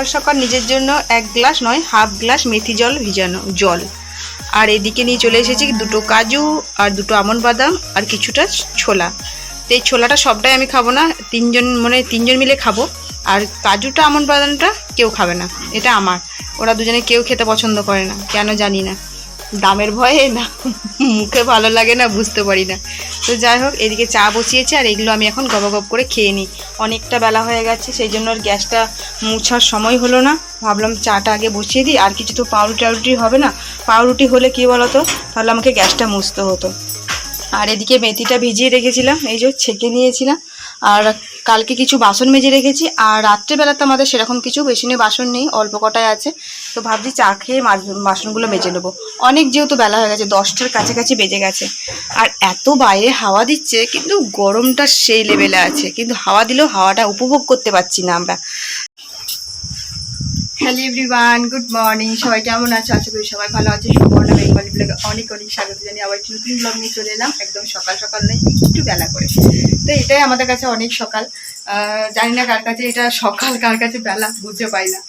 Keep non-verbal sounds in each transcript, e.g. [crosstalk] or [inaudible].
সকাল সকাল নিজের জন্য এক গ্লাস নয়, হাফ গ্লাস মেথি জল ভিজানো, জল। আর এদিকে নিয়ে চলে এসেছি দুটো কাজু আর দুটো আমন্ড বাদাম আর কিছুটা ছোলা। তো এই ছোলাটা সবটাই আমি খাব না, তিনজন মানে তিনজন মিলে খাব। আর কাজুটা আমন্ড বাদামটা কেউ খাবে না, এটা আমার। ওরা দুজনে কেউ খেতে পছন্দ করে না, কেন জানি না। দামের ভয়ে না, মুখে ভালো লাগে না, বুঝতে পারি না। তো যাই হোক, এদিকে চা বসিয়েছি, আর এগুলো আমি এখন গপ গপ করে খেয়ে নিই। অনেকটা বেলা হয়ে গেছে, সেই জন্য আর গ্যাসটা মুছার সময় হলো না। ভাবলাম চাটা আগে বসিয়ে দিই, আর কিছু তো পাউরুটি টাউরুটি হবে না। পাউরুটি হলে কী বলো তো তাহলে আমাকে গ্যাসটা মুছতে হতো। আর এদিকে মেথিটা ভিজিয়ে রেখেছিলাম, এই যে ছেঁকে নিয়েছিলাম। আর কালকে কিছু বাসন মেজে রেখেছি, আর রাত্রেবেলাতে আমাদের সেরকম কিছু বেসিনে বাসন নেই, অল্প কটায় আছে। তো ভাবছি চা খেয়ে বাসনগুলো মেজে নেব। অনেক যেহেতু বেলা হয়ে গেছে, দশটার কাছাকাছি বেজে গেছে। আর এত বাইরে হাওয়া দিচ্ছে, কিন্তু গরমটা সেই লেভেলে আছে। কিন্তু হাওয়া দিলেও হাওয়াটা উপভোগ করতে পারছি না আমরা। হ্যালো এভরিওয়ান গুড মর্নিং সবাই কেমন আছো? আশা করি সবাই ভালো আছে। সুবর্ণা বেঙ্গলি ব্লগে অনেক অনেক স্বাগত জানিয়ে আবার একটি নতুন ব্লগ নিয়ে চলে এলাম। একদম সকাল সকাল নয়, একটু বেলা করে। তো এটাই আমাদের কাছে অনেক সকাল। জানি না কার কাছে এটা সকাল, কার কাছে বেলা, বুঝতে পাই না।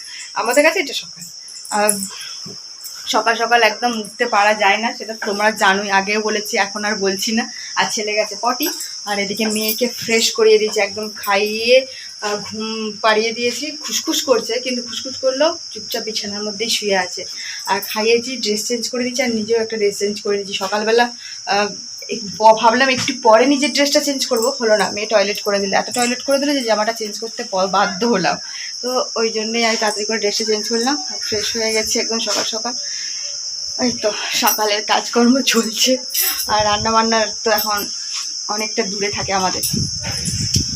আমাদের কাছে এটা সকাল। সকাল সকাল একদম উঠতে পারা যায় না, সেটা তোমরা জানোই। আগেও বলেছি, এখন আর বলছি না। আর ছেলে গেছে পটি আর এদিকে মেয়েকে ফ্রেশ করিয়ে দিয়েছি, একদম খাইয়ে ঘুম পাড়িয়ে দিয়েছি, খুসখুস করছে, কিন্তু খুসখুস করলেও চুপচাপ বিছানার মধ্যেই শুয়ে আছে। আর খাইয়েছি ড্রেস চেঞ্জ করে দিয়েছি, আর নিজেও একটা ড্রেস চেঞ্জ করে দিয়েছি। সকালবেলা ভাবলাম একটু পরে নিজের ড্রেসটা চেঞ্জ করব, হলো না, মেয়ে টয়লেট করে দিলে। এত টয়লেট করে দিলে যে জামাটা চেঞ্জ করতে বাধ্য হলাম। তো ওই জন্যই আমি তাড়াতাড়ি করে ড্রেসটা চেঞ্জ করলাম ফ্রেশ হয়ে গেছে একদম সকাল সকাল। এই তো, সকালের কাজকর্ম চলছে। আর রান্না বান্নার তো এখন অনেকটা দূরে থাকে আমাদের।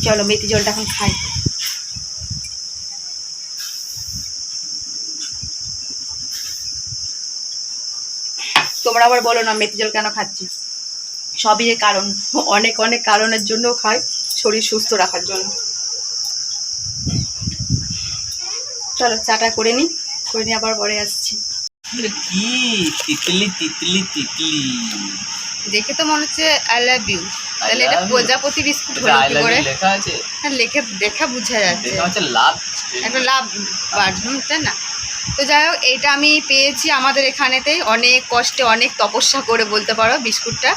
চলো মেথি জলটা এখন খাই। তোমরা আবার বলো না মেথি জল কেন খাচ্ছি? সবই কারণ। অনেক অনেক কারণের জন্যও খায় শরীর সুস্থ রাখার জন্য। চলো চাটা করে নিই করে নিয়ে আবার পরে আসছি। কি? তিতলি তিতলি তিতলি। দেখে তো মনে হচ্ছে আই লাভ ইউ তাহলে এটা প্রজাপতি বিস্কুট এটা হলো কি করে? লেখা আছে। হ্যাঁ লেখে দেখা বোঝা যাচ্ছে। হচ্ছে লাভ। একটা লাভ বার্ড তাই না? তো যাই হোক এইটা আমি পেয়েছি আমাদের এখানেতেই। অনেক কষ্টে অনেক তপস্যা করে বলতে পারো বিস্কুটটা।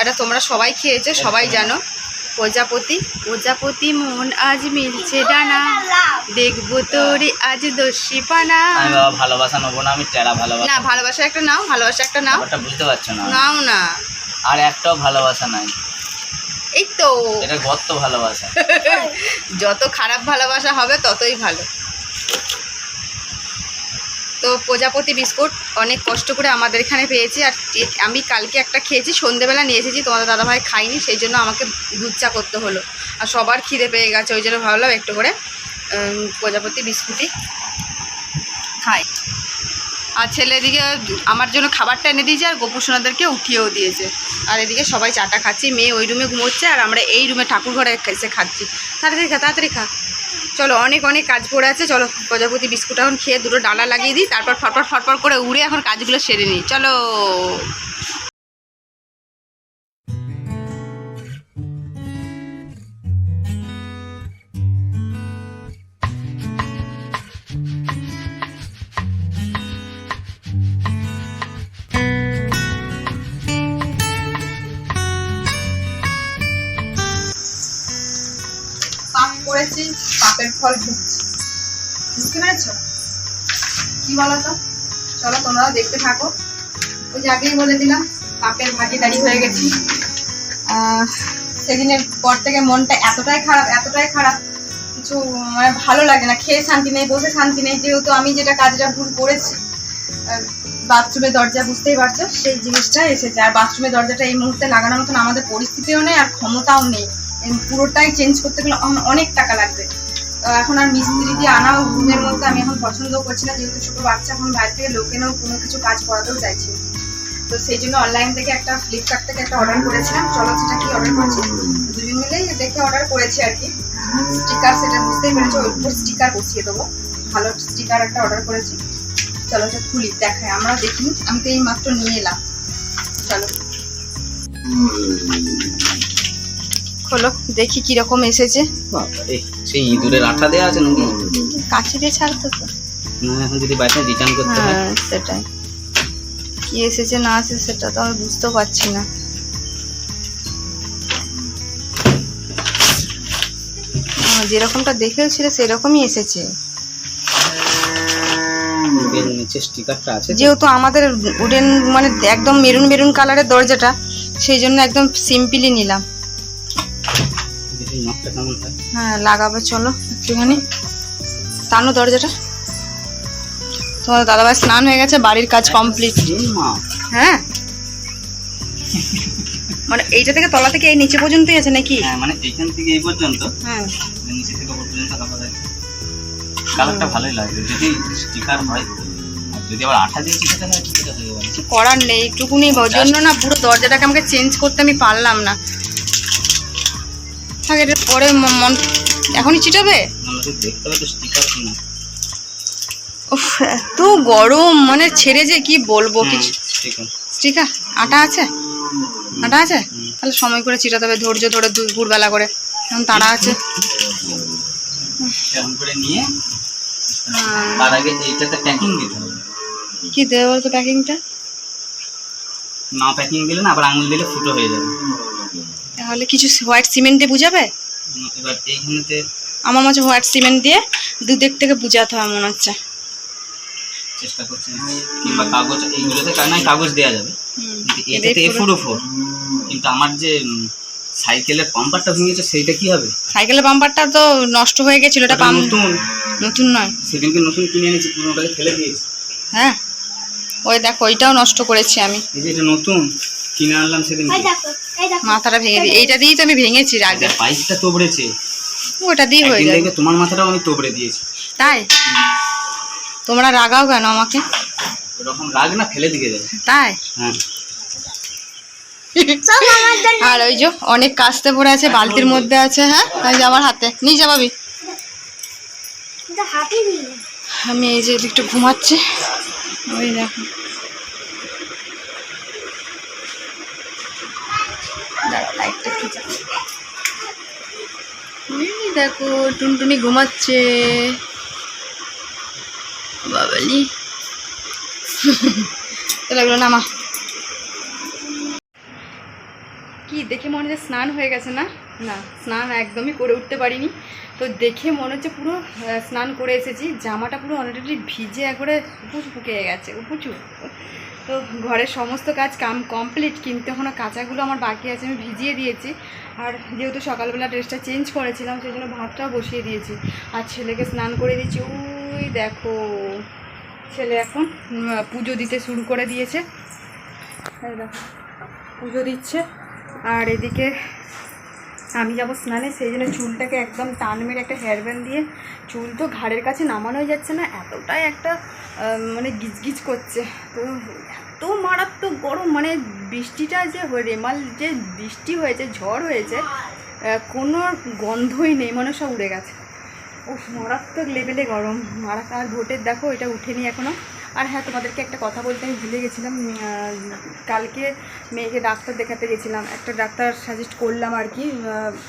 এটা তোমরা সবাই খেয়েছো সবাই জানো। প্রজাপতি প্রজাপতি মন আজ মিলছে ডানা। দেখব তোরে আজ দস্যি পানা। আমি ভালোবাসা নেব না আমি টেরা ভালোবাসা না ভালোবাসা একটা নাও ভালোবাসা একটা নাও। বুঝতে পারছ না? নাও না। আর একটাও ভালোবাসা নাই। এই তো এটা গত্ত ভালোবাসা। যত খারাপ ভালোবাসা হবে ততই ভালো। তো প্রজাপতি বিস্কুট অনেক কষ্ট করে আমাদের এখানে পেয়েছি আর আমি কালকে একটা খেয়েছি সন্ধেবেলা নিয়ে এসেছি তোমাদের দাদাভাই খাইনি সেই জন্য আমাকে দুধ চা করতে হলো। আর সবার খিদে পেয়ে গেছে ওই জন্য ভাবলাম একটু করে প্রজাপতি বিস্কুটই খাই। আর ছেলে এদিকে আমার জন্য খাবারটা এনে দিয়েছে আর গোপুসোনাদেরকে উঠিয়েও দিয়েছে। আর এদিকে সবাই চাটা খাচ্ছি, মেয়ে ওই রুমে ঘুমোচ্ছে আর আমরা এই রুমে ঠাকুর ঘরে এসে খাচ্ছি। তাড়াতাড়ি খা তাড়াতাড়ি খা। চলো, অনেক অনেক কাজ পড়ে আছে। চলো, প্রজাপতি বিস্কুট এখন খেয়ে দুটো ডালা লাগিয়ে দিই, তারপর ফটফট ফটফট করে উড়ে এখন কাজগুলো সেরে নিই। চলো। পাপের ফল ভুগছি বুঝতে পেরেছ? কি বলো তো চলো, তোমরাও দেখতে থাকো। ওই যে আগেই বলে দিলাম, পাপের ভাগিদারি হয়ে গেছি। সেদিনের পর থেকে মনটা এতটাই খারাপ এতটাই খারাপ, কিছু মানে ভালো লাগে না। খেয়ে শান্তি নেই, বসে শান্তি নেই। যেহেতু আমি যেটা কাজটা ভুল করেছি বাথরুমের দরজা বুঝতেই পারছ, সেই জিনিসটা এসেছে। আর বাথরুমের দরজাটা এই মুহূর্তে লাগানোর মতন আমাদের পরিস্থিতিও নেই, আর ক্ষমতাও নেই। পুরোটাই চেঞ্জ করতে গেলে অন- অনেক টাকা লাগবে। এখন আর মিস্ত্রি দিয়ে আনাও রুমের মধ্যে আমি এখন পছন্দ করছি না, যেহেতু ছোটো বাচ্চা, এখন বাইরে থেকে লোকেনও কোনো কিছু কাজ করাতেও চাইছি তো সেই জন্য অনলাইন থেকে একটা ফ্লিপকার্ট থেকে একটা অর্ডার করেছিলাম। চলো সেটা কি অর্ডার করেছি? দুজন মিলেই দেখে অর্ডার করেছি আর কি। স্টিকার সেটা বুঝতেই পেরেছ ওই উপর স্টিকার বসিয়ে দেবো। ভালো স্টিকার একটা অর্ডার করেছি। চলো এটা খুলি দেখাই আমরা দেখি আমি তো এই মাত্র নিয়ে এলাম। চলো। হলো দেখি কীরকম এসেছে। সেই ইঁদুরের আঠা দেওয়া আছে নাকি? কাছে দিয়ে ছাড়তো তো এখন যদি বাইসে রিটার্ন করতে হয়। হ্যাঁ সেটাই। কি এসেছে না এসেছে সেটা তো আমি বুঝতেও পারছি না। যেরকমটা দেখেছিল সেরকমই এসেছে। আছে। তো? যেহেতু আমাদের উডেন মানে একদম মেরুন মেরুন কালারের দরজাটা সেই জন্য একদম সিম্পলি নিলাম। কেমন হয় হ্যাঁ লাগাবে চলো একটুখানি। টানো দরজাটা। তোমার দাদাভাই স্নান হয়ে গেছে বাড়ির কাজ কমপ্লিট। হ্যাঁ? মানে এইটা থেকে তলা থেকে এই নিচে পর্যন্তই আছে নাকি? হ্যাঁ মানে এইখান থেকে এই পর্যন্ত। হ্যাঁ। নিচে থেকে পর্যন্ত কালার আছে কালারটা ভালোই লাগবে যদি স্টিকার হয়। যদি আবার আঠা দিয়ে চিটাতে হয় চিটাতে হয়ে কিছু করার নেই এইটুকুনি ওই জন্য না পুরো দরজাটাকে আমাকে চেঞ্জ করতে আমি পারলাম না। থাক পরে মন এখনই চিটাবে তো উফ এত গরম মানে ছেড়ে যে কি বলব? কিছু স্টিকার আটা আছে? আটা আছে? তাহলে সময় করে চিটাতে হবে ধৈর্য ধরে দুপুরবেলা করে। এখন তারা আছে। কি দেবে বলতো প্যাকিংটা না প্যাকিং দিলে না আবার আঙুল দিলে ফুটো হয়ে যাবে। তাহলে কিছু হোয়াইট সিমেন্ট দিয়ে বুঝাবে? উম, এবার এইখানেতে আমার মাঝে হোয়াইট সিমেন্ট দিয়ে দুদিক থেকে বুঝাতে হবে মনে হচ্ছে। চেষ্টা করছি কিংবা কাগজ এইগুলোতে কা- কাগজ দেওয়া যাবে। কিন্তু এটাই এটাতে এ ফোর ফোর। কিন্তু আমার যে সাইকেলের পাম্পারটা ভেঙেছে সেইটা কি হবে? সাইকেলের বাম্পারটা তো নষ্ট হয়ে গেছিল এটা পাম্প নতুন। নতুন নয়। সেদিনকে নতুন কিনে এনেছি পুরোটাকে ফেলে দিয়েছি। হ্যাঁ। ওই দেখো ওইটাও নষ্ট করেছি আমি। এই যে এটা নতুন কিনে আনলাম সেদিন মাথাটা ভেঙে দিই। এইটা দিয়েই তো আমি ভেঙেছি আগে পাইপটা তোবড়েছে। ওটা দিয়ে হয়ে যাবে। তোমার মাথাটাও আমি তোবড়ে দিয়েছি। তাই? তোমরা রাগাও কেন আমাকে? ওরকম রাগ না ফেলে দিকে যাবে। তাই? হ্যাঁ। [laughs] আর ওই যে অনেক কাস্তে পড়ে আছে বালতির মধ্যে আছে হ্যাঁ? যে আমার হাতে। নিয়ে যাবাবি আমি এই যে একটু ঘুমাচ্ছি। ওই দেখো। দেখো, টুনটুনি ঘুমাচ্ছে। বাবালি। লাগল না মা কি, দেখে মনে হচ্ছে স্নান হয়ে গেছে না? না, স্নান একদমই করে উঠতে পারিনি। তো দেখে মনে হচ্ছে পুরো স্নান করে এসেছি। জামাটা পুরো অলরেডি ভিজে একবারে উপুচ ফুকে গেছে, উপুচু। তো ঘরের সমস্ত কাজ কাম কমপ্লিট কিন্তু এখনও কাঁচাগুলো আমার বাকি আছে, আমি ভিজিয়ে দিয়েছি। আর যেহেতু সকালবেলা ড্রেসটা চেঞ্জ করেছিলাম, সেই জন্য ভাতটাও বসিয়ে দিয়েছি। আর ছেলেকে স্নান করে দিয়েছি ওই দেখো, ছেলে এখন পুজো দিতে শুরু করে দিয়েছে। পুজো দিচ্ছে। আর এদিকে আমি যাব স্নানে, সেই জন্য চুলটাকে একদম টান মেরে একটা হেয়ার ব্যান্ড দিয়ে, চুল তো ঘাড়ের কাছে নামানোই যাচ্ছে না, এতটাই একটা মানে গিজগিজ করছে। তো এত মারাত্মক গরম মানে বৃষ্টিটা যে রেমাল যে বৃষ্টি হয়েছে, ঝড় হয়েছে কোনো গন্ধই নেই মানে সব উড়ে গেছে। ও মারাত্মক লেভেলে গরম। মারাত্মক আর ভোটের দেখো, এটা উঠেনি এখনও আর হ্যাঁ তোমাদেরকে একটা কথা বলতে আমি ভুলে গেছিলাম কালকে মেয়েকে ডাক্তার দেখাতে গেছিলাম একটা ডাক্তার সাজেস্ট করলাম আর কি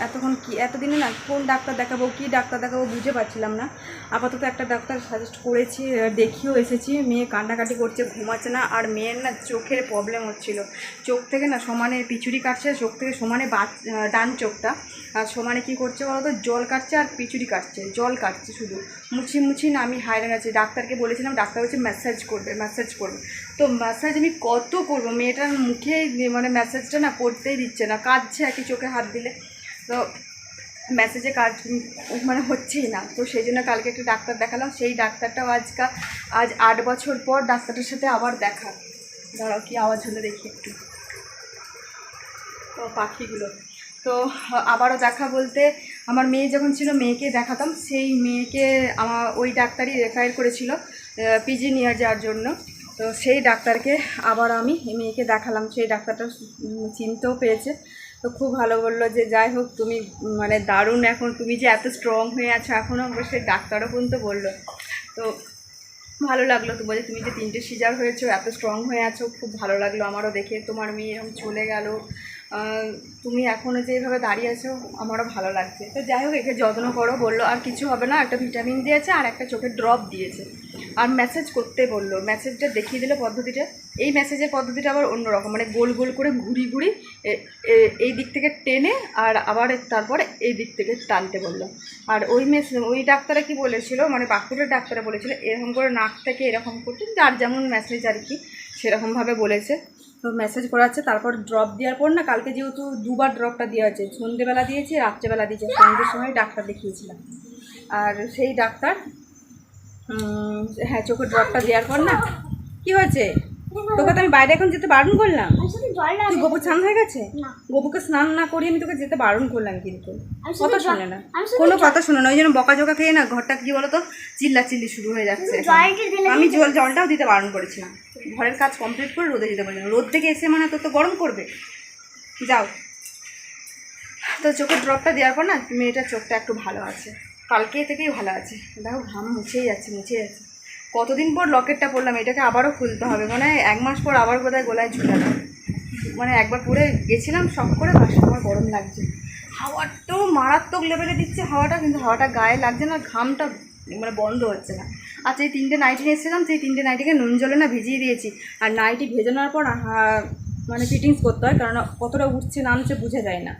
এতক্ষণ কি এতদিনে না কোন ডাক্তার দেখাবো কি ডাক্তার দেখাবো বুঝে পারছিলাম না আপাতত একটা ডাক্তার সাজেস্ট করেছি আহ, দেখিয়েও এসেছি মেয়ে কান্নাকাটি করছে ঘুমাচ্ছে না আর মেয়ের না চোখের প্রবলেম হচ্ছিল চোখ থেকে না সমানে পিছুরি কাটছে চোখ থেকে সমানে ডান চোখটা আর সমানে কি করছে বলতো জল কাটছে আর পিচুরি কাটছে জল কাটছে শুধু মুছি মুছি না, আমি হায়রান আছি ডাক্তারকে বলেছিলাম, ডাক্তার হচ্ছে ম্যাসাজ করবে ম্যাসাজ করবে। তো ম্যাসাজ আমি কত করব? মেয়েটার মুখে মানে ম্যাসাজটা না করতেই দিচ্ছে না, কাঁদছে একই চোখে হাত দিলে। তো মেসেজে কাজ মানে হচ্ছেই না। তো সেই জন্য কালকে একটা ডাক্তার দেখালাম। সেই ডাক্তারটাও আজকা, আজ আট বছর পর ডাক্তারটার সাথে আবার দেখা। দাঁড়াও, কি আওয়াজ হলো দেখি একটু। তো পাখিগুলো। তো আবারও দেখা বলতে আমার মেয়ে যখন ছিল, মেয়েকে দেখাতাম। সেই মেয়েকে আমার ওই ডাক্তারই রেফার করেছিল পিজি নিয়ে যাওয়ার জন্য। তো সেই ডাক্তারকে আবার আমি মেয়েকে দেখালাম। সেই ডাক্তারটা চিনতেও পেয়েছে তো খুব ভালো বলল যে, যাই হোক, তুমি মানে দারুণ এখন। তুমি যে এত স্ট্রং হয়ে আছো এখনও সেই ডাক্তারও পর্যন্ত বলল। তো ভালো লাগল তো বলে তুমি যে তিনটে সিজার হয়েছো, এত স্ট্রং হয়ে আছো। খুব ভালো লাগল আমারও দেখে। তোমার মেয়ে এরকম চলে গেল। তুমি এখনও যে এইভাবে দাঁড়িয়ে আছো, আমারও ভালো লাগছে। তো যাই হোক, একে যত্ন করো, বলল, আর কিছু হবে না, একটা ভিটামিন দিয়েছে আর একটা চোখের ড্রপ দিয়েছে। আর মেসেজ করতে বলল মেসেজটা দেখিয়ে দিল পদ্ধতিটা। এই মেসেজের পদ্ধতিটা আবার অন্যরকম মানে গোল গোল করে ঘুরি ঘুরি এই দিক থেকে টেনে আর আবার তারপরে এই দিক থেকে টানতে বলল। আর ওই মেস ওই ডাক্তারে কি বলেছিল মানে বাঁকুড়ের ডাক্তারে বলেছিল, এরকম করে নাক থেকে এরকম করতে, যার যেমন মেসেজ আর কি, সেরকমভাবে বলেছে। তো মেসেজ করাচ্ছে তারপর ড্রপ দেওয়ার পর না কালকে যেহেতু দুবার ড্রপটা দেওয়া হয়েছে সন্ধেবেলা দিয়েছি রাত্রেবেলা দিয়েছে সন্ধ্যের সময় ডাক্তার দেখিয়েছিলাম। আর সেই ডাক্তার হ্যাঁ চোখের ড্রপটা দেওয়ার পর না কি হয়েছে? তোকে তো আমি বাইরে এখন যেতে বারণ করলাম। তুই গোবু স্নান হয়ে গেছে? গোবুকে স্নান না করিয়ে আমি তোকে যেতে বারণ করলাম কিন্তু। কথা শোনে না। কোনো কথা শোনে না ওই জন্য বকা জোকা খেয়ে না ঘরটা কি বলতো? চিল্লা চিল্লি শুরু হয়ে যাচ্ছে আমি জল জলটাও দিতে বারণ করেছিলাম। ঘরের কাজ কমপ্লিট করে রোদে দিতে বলেছিলাম রোদ থেকে এসে মানে তোর তো গরম করবে। যাও। তো চোখের ড্রপটা দেওয়ার পর না মেয়েটার চোখটা একটু ভালো আছে। কালকে থেকেই ভালো আছে। দেখো ঘাম মুছেই যাচ্ছে মুছে যাচ্ছে। কতদিন পর লকেটটা পরলাম, এটাকে আবারও খুলতে হবে। মানে এক মাস পর আবার বোধহয় গোলায় ঝুলানো মানে একবার পরে গেছিলাম, শখ করে, বাসা, আমার গরম লাগছে। হাওয়াটাও মারাত্মক লেভেলে দিচ্ছে হাওয়াটা, কিন্তু হাওয়াটা গায়ে লাগছে না, ঘামটা মানে বন্ধ হচ্ছে না। আচ্ছা যেই তিনটে নাইটি নিয়ে এসেছিলাম, সেই তিনটে নাইটিকে নুন জলে না ভিজিয়ে দিয়েছি। আর নাইটি ভেজানোর পর মানে ফিটিংস করতে হয় কারণ কতটা উঠছে নামছে বোঝা যায় না।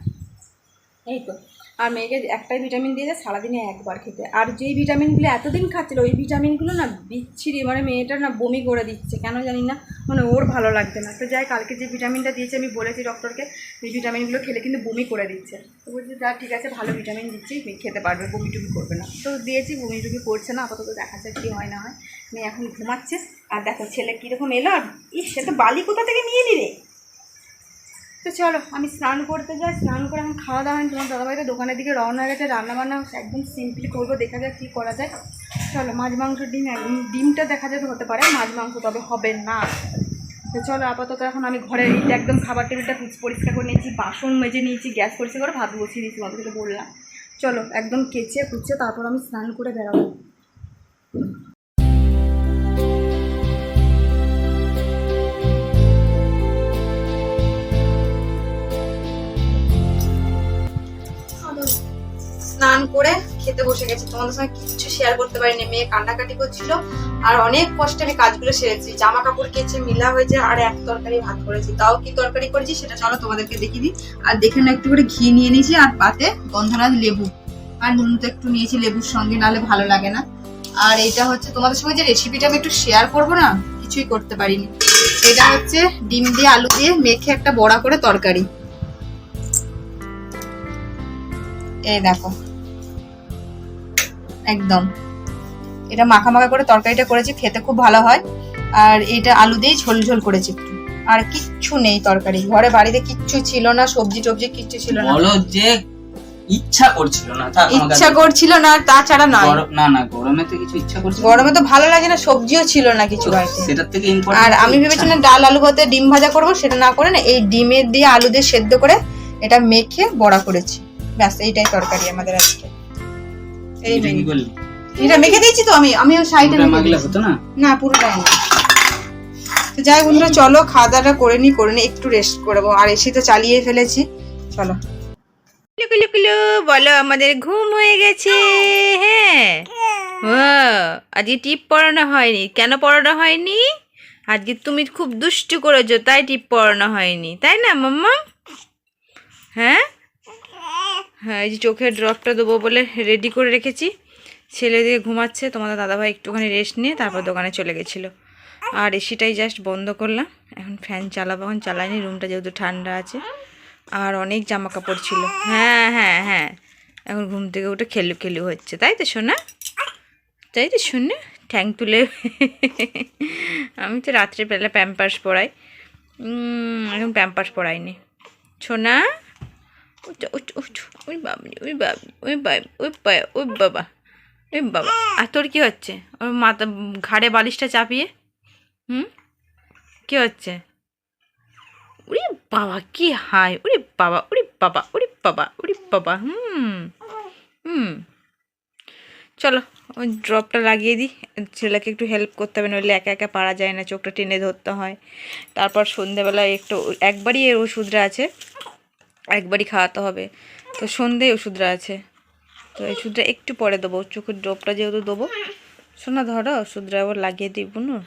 এই তো। আর মেয়েকে একটাই ভিটামিন দিয়েছে সারাদিনে একবার খেতে। আর যেই ভিটামিনগুলো এতদিন খাচ্ছিল, ওই ভিটামিনগুলো না বিচ্ছিরি মানে মেয়েটা না বমি করে দিচ্ছে, কেন জানি না মানে ওর ভালো লাগছে না। তো যাই কালকে যে ভিটামিনটা দিয়েছে, আমি বলেছি ডক্টরকে এই ভিটামিনগুলো খেলে কিন্তু বমি করে দিচ্ছে। তো বলছি, যা, ঠিক আছে, ভালো ভিটামিন দিচ্ছি খেতে পারবে, বমি টুমি করবে না। তো দিয়েছি, বমি টুমি করছে না, আপাতত দেখা যাক কী হয় না হয়। মেয়ে এখন ঘুমাচ্ছে। আর দেখো, ছেলে কীরকম এলো, আর ইস, সে তো বালি কোথা থেকে নিয়ে এলি রে? তো চলো, আমি স্নান করতে যাই, স্নান করে এখন খাওয়া দাওয়া তোমার দাদাভাইটা দোকানের দিকে রওনা গেছে রান্না বান্না একদম সিম্পলি করব, দেখা যাক কী করা যায়। চলো, মাছ, মাংস, ডিম ডিমটা দেখা যাবে হতে পারে, মাছ, মাংস তবে হবে না। তো চলো, আপাতত এখন আমি ঘরে এইটা একদম খাবার টেবিলটা পরিষ্কার করে নিয়েছি, বাসন মেজে নিয়েছি, গ্যাস পরিষ্কার করে ভাত বসিয়ে দিয়েছি, তোমাদেরকে বললাম। চলো, একদম কেচে কুচে তারপর আমি স্নান করে বেরোবো। স্নান করে খেতে বসে গেছি। তোমাদের সঙ্গে কিছু শেয়ার করতে পারিনি। মেয়ে কান্নাকাটি করছিল আর অনেক কষ্টে আমি কাজগুলো সেরেছি। জামা কাপড় কেচে মিলা হয়েছে আর এক তরকারি ভাত করেছি। তাও কি তরকারি করেছি সেটা চলো তোমাদেরকে দেখিয়ে দিই। আর দেখে না একটু করে ঘি নিয়ে নিয়েছি আর পাতে গন্ধরাজ লেবু। আর নুন তো একটু নিয়েছি লেবুর সঙ্গে নালে ভালো লাগে না। আর এটা হচ্ছে তোমাদের সঙ্গে যে রেসিপিটা আমি একটু শেয়ার করব না, কিছুই করতে পারিনি। এটা হচ্ছে ডিম দিয়ে আলু দিয়ে মেখে একটা বড়া করে তরকারি। এই দেখো। একদম। এটা মাখা মাখা করে তরকারিটা করেছি খেতে খুব ভালো হয়। আর এটা আলু দিয়েই ঝোল ঝোল করেছি একটু। আর কিচ্ছু নেই তরকারি। ঘরে বাড়িতে কিচ্ছু ছিল না সবজি টবজি কিচ্ছু ছিল না। বলো যে ইচ্ছা করছিল না ইচ্ছা করছিল না তাছাড়া গরম- না না গরমে তো কিছু ইচ্ছা করছিল না। গরমে তো ভালো লাগে না সবজিও ছিল না কিছু বাড়িতে। সেটার থেকে ইম্পর্টেন্ট আর আমি ভেবেছিলাম ডাল আলু ভাতে ডিম ভাজা করব সেটা না করে না এই ডিমের দিয়ে আলু দিয়ে সেদ্ধ করে এটা মেখে বড়া করেছি। ব্যাস এইটাই তরকারি আমাদের আজকে। এই। করলি এটা মেখে দিয়েছি তো আমি আমি ওই সাইডে মাখলে। হতো না? না পুরোটাই না তো যাই বন্ধুরা চলো খাওয়া দাওয়াটা করে নি করে নি একটু রেস্ট করব আর এসি তো চালিয়ে ফেলেছি। চলো। কুলু কুলু বলো আমাদের ঘুম হয়ে গেছে। হ্যাঁ। ও আজকে টিপ পড়ানো হয়নি। কেন পড়ানো হয়নি? আজকে তুমি খুব দুষ্টু করেছ তাই টিপ পড়ানো হয়নি। তাই না মাম্মা? হ্যাঁ? হ্যাঁ এই যে চোখের ড্রপটা দেবো বলে রেডি করে রেখেছি। ছেলে দিয়ে ঘুমাচ্ছে, তোমাদের দাদাভাই একটুখানি রেস্ট নিয়ে তারপর দোকানে চলে গেছিল। আর এসিটাই জাস্ট বন্ধ করলাম, এখন ফ্যান চালাবো, এখন চালাইনি রুমটা যেহেতু ঠান্ডা আছে। আর অনেক জামা কাপড় ছিল। হ্যাঁ হ্যাঁ হ্যাঁ এখন ঘুম থেকে উঠে খেলু খেলু হচ্ছে। তাই তো শোনা তাই তো শুনে ঠ্যাং তুলে [laughs] আমি তো রাত্রে বেলা প্যাম্পার্স পরাই এখন প্যাম্পার্স পরাইনি। সোনা? উঠ উঠ ওই বাবনি ওই বাব বাবা। আর তোর কী হচ্ছে? ওর মাথা, ঘাড়ে বালিশটা চাপিয়ে? হুম? কী হচ্ছে? উরে বাবা, কি হাই উরে বাবা উরে বাবা উরে বাবা উরে বাবা, হুম হুম। চলো, ওই ড্রপটা লাগিয়ে দিই। ছেলেকে একটু হেল্প করতে হবে, নইলে একা একা পারা যায় না, চোখটা টেনে ধরতে হয়। তারপর সন্ধেবেলায় একটু, একবারই এর ওষুধটা আছে। একবারই খাওয়াতে হবে। তো সন্ধে ওষুধটা আছে। তো ওষুধটা একটু পরে দেবো। চোখের ড্রপটা যেহেতু দেবো। শোনা ধরো ওষুধটা আবার লাগিয়ে দিব না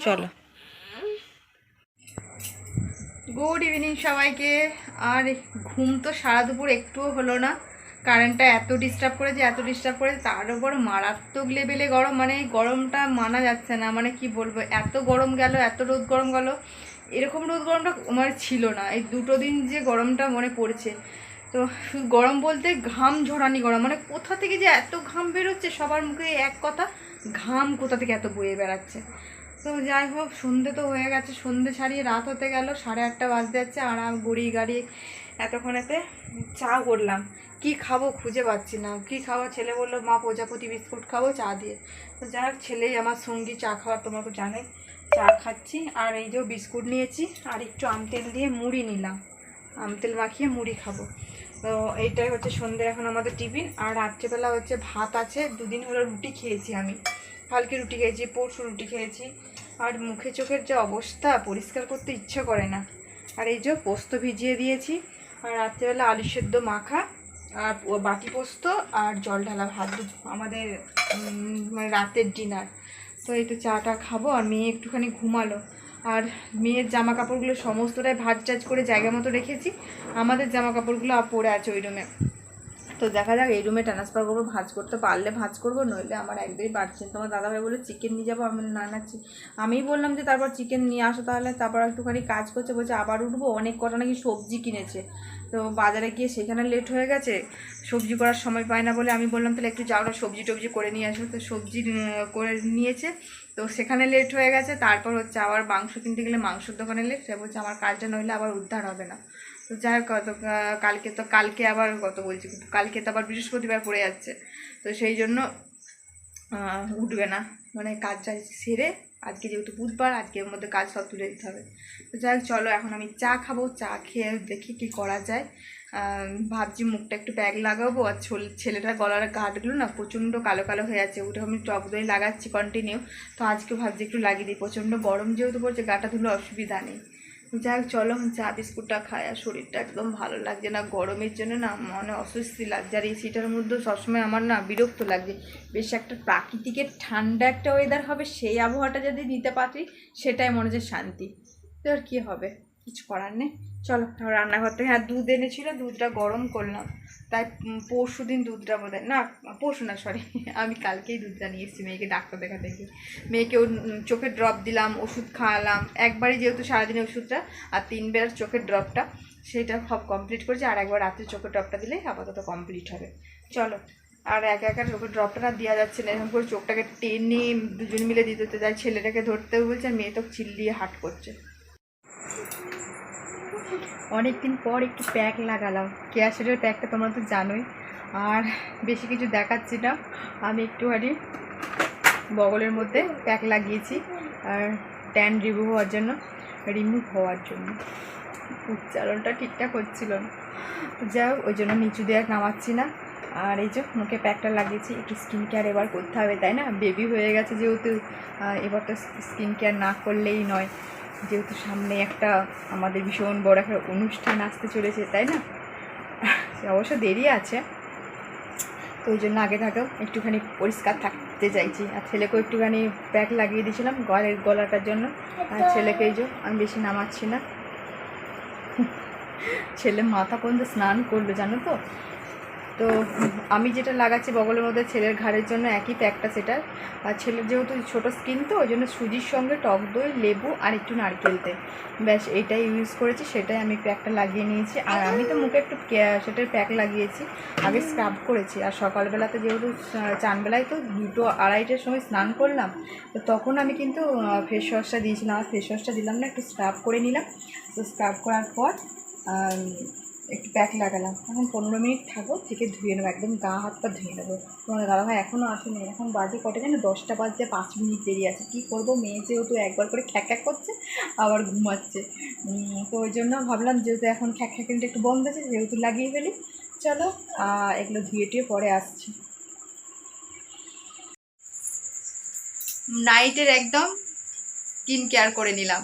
চলো। গুড ইভিনিং সবাইকে। আর ঘুম তো সারা দুপুর একটুও হলো না। কারেন্টটা এত ডিস্টার্ব করেছে, এত ডিস্টার্ব করেছে, তার উপর মারাত্মক লেভেলে গরম। মানে গরমটা মানা যাচ্ছে না। মানে কি বলব, এত গরম গেল, এত রোদ গরম গেল। এরকম রোদ গরমটা মানে ছিল না। এই দুটো দিন যে গরমটা মনে পড়ছে। তো শুধু গরম বলতে ঘাম ঝরানি গরম। মানে কোথা থেকে যে এত ঘাম বেরোচ্ছে সবার মুখে এক কথা, ঘাম কোথা থেকে এত বয়ে বেড়াচ্ছে? তো যাই হোক, সন্ধে তো হয়ে গেছে, সন্ধে ছাড়িয়ে রাত হতে গেল, সাড়ে আটটা বাজতে যাচ্ছে, আর আমি গড়ি গাড়ি এতক্ষণেতে চা করলাম। কি খাব খুঁজে পাচ্ছি না। কি খাব? ছেলে বলল, মা প্রজাপতি বিস্কুট খাব, চা দিয়ে। তো যাই হোক, ছেলেই আমার সঙ্গী, চা খাওয়ার তোমরা তো জানোই। চা খাচ্ছি, আর এই যে বিস্কুট নিয়েছি, আর একটু আমতেল দিয়ে মুড়ি নিলাম। আমতেল মাখিয়ে মুড়ি খাব। তো এইটাই হচ্ছে সন্ধে এখন আমাদের টিফিন, আর রাত্রেবেলা হচ্ছে ভাত আছে। দুদিন হলো রুটি খেয়েছি আমি। কালকে রুটি খেয়েছি, পরশু রুটি খেয়েছি। আর মুখে চোখের যে অবস্থা, পরিষ্কার করতে ইচ্ছে করে না। আর এই যে পোস্ত ভিজিয়ে দিয়েছি, আর রাত্রেবেলা আলু সেদ্ধ মাখা, আর বাটি পোস্ত, আর জল ঢালা ভাত। আমাদের মানে রাতের ডিনার তো এই তো চাটা খাব আর মেয়ে একটুখানি ঘুমালো। আর মেয়ের জামা কাপড়গুলো সমস্তটাই ভাজ চাজ করে জায়গা মতো রেখেছি। আমাদের জামা কাপড়গুলো পরে আছে ওই রুমে। তো দেখা যাক, এই রুমে ট্রান্সফার করব, ভাজ করতে পারলে ভাজ করব, নইলে আমার একদমই পারছি না। তোমার দাদাভাই বলে চিকেন নিয়ে যাব? আমি না নাচ্ছি আমিই বললাম যে, তারপর চিকেন নিয়ে আসো তাহলে। তারপর একটুখানি কাজ করছে, বলছে, আবার উঠবো? অনেক কটা নাকি সবজি কিনেছে। তো বাজারে গিয়ে সেখানে লেট হয়ে গেছে, সবজি করার সময় পায় না বলে আমি বললাম, তাহলে একটু যাও না সবজি টবজি করে নিয়ে আসো তো সবজি করে নিয়েছে। তো সেখানে লেট হয়ে গেছে, তারপর হচ্ছে আবার মাংস কিনতে গেলে মাংসর দোকানে লেট সে বলছে, আমার কাজটা নইলে আবার উদ্ধার হবে না। তো যাই হোক কত কালকে তো, কালকে আবার কত বলছি কালকে তো আবার বৃহস্পতিবার পড়ে যাচ্ছে। তো সেই জন্য উঠবে না। মানে কাজটা সেরে, আজকে যেহেতু বুধবার, আজকের মধ্যে কাজ সব তুলে দিতে হবে। তো যাই হোক চলো, এখন আমি চা খাব, চা খেয়ে দেখি কি করা যায়। ভাবছি মুখটা একটু ব্যাগ লাগাবো, আর ছোল- ছেলেটার গলার গাঁটগুলো না প্রচণ্ড কালো কালো হয়ে আছে ওটা আমি টক দই লাগাচ্ছি কন্টিনিউ তো আজকে ভাবছি একটু লাগিয়ে দিই। প্রচণ্ড গরম যেহেতু পড়ছে, গাটা ধুলে অসুবিধা নেই। যাই হোক চলো, চা, বিস্কুটটা খায় আর শরীরটা একদম ভালো লাগছে না। গরমের জন্য না মনে অস্বস্তি লাগছে। আর এই সিটার মধ্যে সবসময় আমার না বিরক্ত লাগছে। বেশ একটা প্রাকৃতিকের ঠান্ডা একটা ওয়েদার হবে, সেই আবহাওয়াটা যদি নিতে পারি, সেটাই মনে হচ্ছে শান্তি। তো আর কী হবে? কিছু করার নেই। চলো রান্নাঘর থেকে হ্যাঁ দুধ এনেছিল, দুধটা গরম করলাম। তাই পরশু দিন দুধটা বোধ না, পরশু না সরি [laughs] আমি কালকেই দুধটা নিয়ে এসেছি মেয়েকে ডাক্তার দেখাতে গিয়ে। মেয়েকে চোখের ড্রপ দিলাম, ওষুধ খাওয়ালাম। একবারই যেহেতু সারাদিনে ওষুধটা আর তিন বেলার চোখের ড্রপটা সেটা সব কমপ্লিট করেছি আর একবার রাত্রে চোখের ড্রপটা দিলে আপাতত কমপ্লিট হবে। চলো, আর একা একা চোখের ড্রপটা না দেওয়া যাচ্ছে না। এরকম করে চোখটাকে টেনে দুজন মিলে দিতে যায় ছেলেটাকে ধরতেও বলছে আর মেয়ে তো চিল্লিয়ে হাট করছে। অনেকদিন পর একটু প্যাক লাগালাম। কেয়াশেটের প্যাকটা তোমরা তো জানোই। আর বেশি কিছু দেখাচ্ছি না। আমি একটুখানি বগলের মধ্যে প্যাক লাগিয়েছি। আর ট্যান রিমুভ হওয়ার জন্য রিমুভ হওয়ার জন্য। উচ্চারণটা ঠিকঠাক হচ্ছিল না। যাই হোক, ওই জন্য নিচু দিয়ে নামাচ্ছি না। আর এই যে, মুখে প্যাকটা লাগিয়েছি। একটু স্কিন কেয়ার এবার করতে হবে, তাই না? বেবি হয়ে গেছে যেহেতু। এবার তো স্কিন কেয়ার না করলেই নয়। যেহেতু সামনে একটা আমাদের ভীষণ বড় একটা অনুষ্ঠান আসতে চলেছে তাই না? সে অবশ্য দেরি আছে। তো ওই জন্য আগে থাকেও একটুখানি পরিষ্কার থাকতে চাইছি। আর ছেলেকেও একটুখানি প্যাক লাগিয়ে দিয়েছিলাম গলের গলাটার জন্য। আর ছেলেকে এই যে আমি বেশি নামাচ্ছি না। ছেলে মাথা পর্যন্ত স্নান করল জানো তো? তো আমি যেটা লাগাচ্ছি বগলের মধ্যে ছেলের ঘাড়ের জন্য একই প্যাকটা সেটা। আর ছেলের যেহেতু ছোটো স্কিন তো, ওই জন্য সুজির সঙ্গে টক দই, লেবু আর একটু নারকেল তেল। ব্যাস, এটাই ইউজ করেছি, সেটাই আমি প্যাকটা লাগিয়ে নিয়েছি। আর আমি তো মুখে একটু সেটার প্যাক লাগিয়েছি, আগে স্ক্রাব করেছি। আর সকালবেলাতে যেহেতু চানবেলায় তো দুটো আড়াইটার সময় স্নান করলাম, তো তখন আমি কিন্তু ফেস ওয়াশটা দিয়েছিলাম। আর ফেস ওয়াশটা দিলাম না, একটু স্ক্রাব করে নিলাম। তো স্ক্রাব করার পর একটু প্যাক লাগালাম। এখন পনেরো মিনিট থাকব থেকে ধুয়ে নেব, একদম গা হাত পা ধুয়ে নেব। তোমার দাদা ভাই এখনও আসেনি। এখন বাজে কটে জানো? দশটা বাজতে পাঁচ মিনিট দেরি আছে। কী করব? মেয়ে যেহেতু একবার করে খ্যাক খ্যাক করছে, আবার ঘুমাচ্ছে। তো ওই জন্য ভাবলাম যেহেতু এখন খ্যাক খ্যাকিনটা একটু বন্ধ আছে যেহেতু লাগিয়ে ফেলি। চলো এগুলো ধুয়ে টুয়ে পরে আসছি। নাইটের একদম স্কিন কেয়ার করে নিলাম।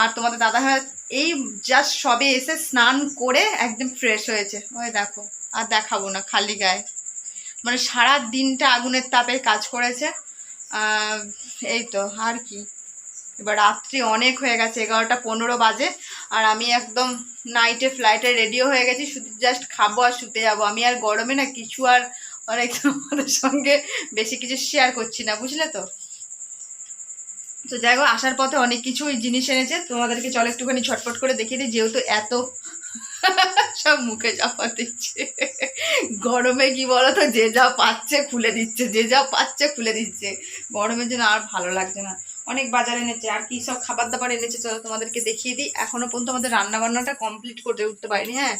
আর তোমাদের দাদা ভাই এই জাস্ট সবে এসে স্নান করে একদম ফ্রেশ হয়েছে। ওই দেখো, আর দেখাবো না খালি গায়ে। মানে সারা দিনটা আগুনের তাপে কাজ করেছে। এই তো, আর কি। এবার রাত্রি অনেক হয়ে গেছে, এগারোটা পনেরো বাজে, আর আমি একদম নাইটে ফ্লাইটে রেডিও হয়ে গেছি, শুধু জাস্ট খাব আর শুতে যাব। আমি আর গরমে না কিছু আর অনেক তোমাদের সঙ্গে বেশি কিছু শেয়ার করছি না, বুঝলে তো? তো যাই হোক, আসার পথে অনেক কিছু জিনিস এনেছে। তোমাদেরকে চলো একটুখানি ছটফট করে দেখিয়ে দিই, যেহেতু এত [laughs] সব মুখে চাপা দিচ্ছে। গরমে কি বলো তো যে যা পাচ্ছে খুলে দিচ্ছে, যে যা পাচ্ছে খুলে দিচ্ছে। গরমের জন্য আর ভালো লাগছে না। অনেক বাজার এনেছে, আর কি সব খাবার দাবার এনেছে, চলো তোমাদেরকে দেখিয়ে দিই। এখনও পর্যন্ত আমাদের রান্না বান্নাটা কমপ্লিট করে উঠতে পারিনি হ্যাঁ?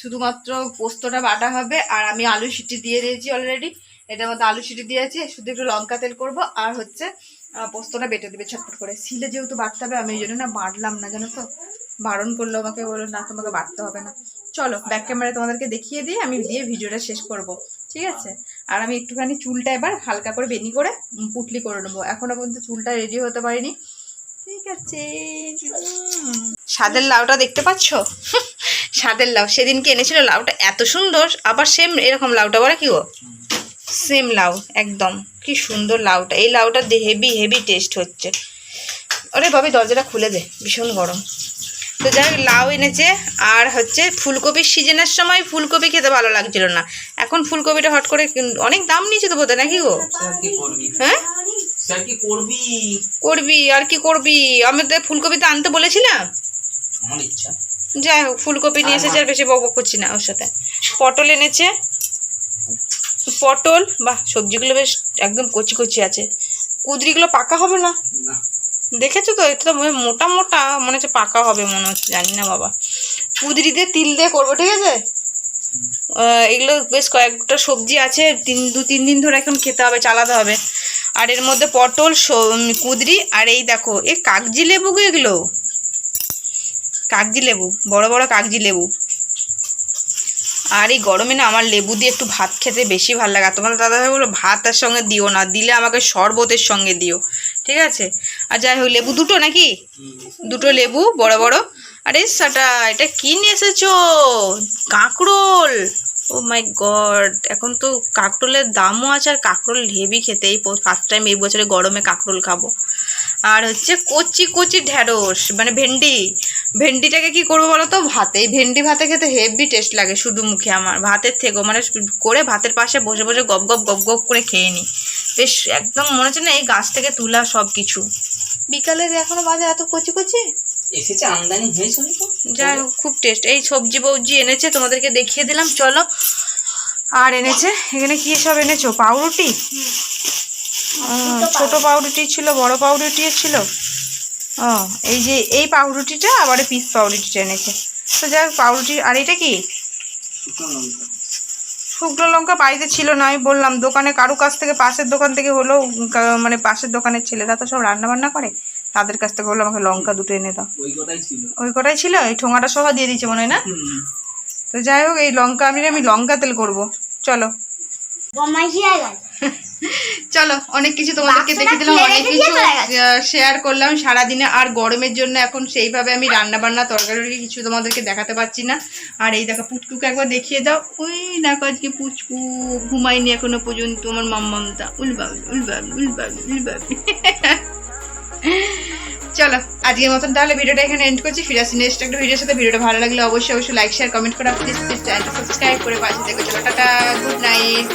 শুধুমাত্র পোস্তটা বাটা হবে, আর আমি আলু সিটি দিয়ে দিয়েছি অলরেডি এটার মধ্যে আলু সিটি দিয়েছি, শুধু একটু লঙ্কা তেল করব, আর হচ্ছে পোস্তটা বেটে দেবে ছটফট করে। সিলে যেহেতু বাটতে হবে, আমি ওই জন্য না বাটলাম না, জানো তো? বারণ করল আমাকে, বলল, না, তোমাকে বাটতে হবে না। চলো ব্যাক ক্যামেরায় তোমাদেরকে দেখিয়ে দিয়ে আমি দিয়ে ভিডিওটা শেষ করব, ঠিক আছে? আর আমি একটুখানি চুলটা এবার হালকা করে বেনি করে পুটলি করে নেব। এখনও পর্যন্ত চুলটা রেডি হতে পারিনি। ঠিক আছে। স্বাদের লাউটা দেখতে পাচ্ছ? স্বাদের লাউ, সেদিনকে এনেছিল লাউটা এত সুন্দর, আবার সেম এরকম লাউটা, বলে কি গো? সেম লাউ একদম। কি সুন্দর লাউটা। এই লাউটা হেভি হেভি টেস্ট হচ্ছে। আরে ভাবি দরজাটা খুলে দে ভীষণ গরম। তো যাই লাউ এনেছে আর হচ্ছে ফুলকপির সিজনের সময় ফুলকপি খেতে ভালো লাগছিল না। এখন ফুলকপিটা হট করে অনেক দাম নিয়েছে তো বোধহয় নাকি গো? হ্যাঁ? করবি? আর কি করবি? আমি তো ফুলকপি তো আনতে বলেছিলাম। যাই হোক ফুলকপি নিয়ে এসেছে আর বেশি বক করছি না ওর সাথে। পটল এনেছে পটল বাহ সবজিগুলো বেশ একদম কচি কচি আছে। কুদরিগুলো পাকা হবে না? দেখেছ তো? এটা তো মোটা মোটা মনে হচ্ছে পাকা হবে মনে হচ্ছে জানি না বাবা। কুদরি দিয়ে তিল দিয়ে করব ঠিক আছে? এগুলো বেশ কয়েকটা সবজি আছে তিন দু তিন দিন ধরে এখন খেতে হবে চালাতে হবে। আর এর মধ্যে পটল কুদরি আর এই দেখো এ কাগজি লেবু এগুলো। কাগজি লেবু বড় বড় কাগজি লেবু। আর এই গরমে না আমার লেবু দিয়ে একটু ভাত খেতে বেশি ভালো লাগে। তোমার দাদাভাই বলো ভাতের সঙ্গে দিও না, দিলে আমাকে শরবতের সঙ্গে দিও। ঠিক আছে? আর যাই হোক, লেবু দুটো নাকি? দুটো লেবু, বড় বড়। আরে সাটা, এটা কি নিয়ে এসেছ? কাঁকরোল। ও মাই গড, এখন তো কাঁকরোলের দামও আছে আর কাঁকরোল হেভি খেতে। এই ফার্স্ট টাইম এই বছরে গরমে কাঁকরোল খাব। আর হচ্ছে কচি কচি ঢ্যাঁড়স মানে ভেন্ডি। ভেন্ডিটাকে কি করব বলো তো? ভাতে এই ভেন্ডি ভাতে খেতে হেভি টেস্ট লাগে শুধু মুখে আমার। ভাতের থেকেও মানে করে ভাতের পাশে বসে বসে গপ গপ গপ গপ করে খেয়ে নিই বেশ একদম মনে হচ্ছে না এই গাছ থেকে তোলা সব কিছু বিকালের এখনও বাজে এত কচি কচি? এসেছে আমদানি হয়েছে যাই হোক খুব টেস্ট এই সবজি ববজি এনেছে তোমাদেরকে দেখিয়ে দিলাম চলো। আর এনেছে? এখানে কি সব এনেছো? পাউরুটি? ছোট পাউরুটি ছিল বড় পাউরুটি ছিল? ও এই যে এই পাউরুটিটা আবার পিস পাউরুটিটা এনেছে। তো যাই হোক পাউরুটি আর এটা কি? শুকনো লঙ্কা। বাড়িতে ছিল না আমি বললাম দোকানে কারও কাছ থেকে পাশের দোকান থেকে হলো মানে পাশের দোকানের ছেলেরা তো সব রান্না বান্না করে তাদের কাছ থেকে বলল আমাকে লঙ্কা দুটো এনে দাও। ওই কথাই ছিল। ওই কটাই ছিল? এই ঠোঙাটা সহ দিয়ে দিচ্ছে মনে হয় না? তো যাই হোক এই লঙ্কা আমি আমি লঙ্কা তেল করব। চলো। [laughs] চলো অনেক কিছু তোমাদেরকে দেখে দিলাম অনেক কিছু। শেয়ার করলাম সারাদিনে আর গরমের জন্য এখন সেইভাবে আমি রান্না বান্না তরকারি কিছু তোমাদেরকে দেখাতে পারছি না। আর এই দেখো পুচকুকে একবার দেখিয়ে দাও। ওই দেখো আজকে পুচকু ঘুমাইনি এখনও পর্যন্ত আমার মাম্মামটা উলবাবি উলবাবি উলবাবি উলবাবি চলো আজকের মতন তাহলে ভিডিওটা এখানে এন্ড করছি। ফিরে আসি নেক্সট একটা ভিডিওর সাথে। ভিডিওটা ভালো লাগলে অবশ্যই অবশ্যই লাইক শেয়ার কমেন্ট করা। প্লিজ প্লিজ চ্যানেলটা সাবস্ক্রাইব করে পাশে থেকে। চলো টাটা গুড নাইট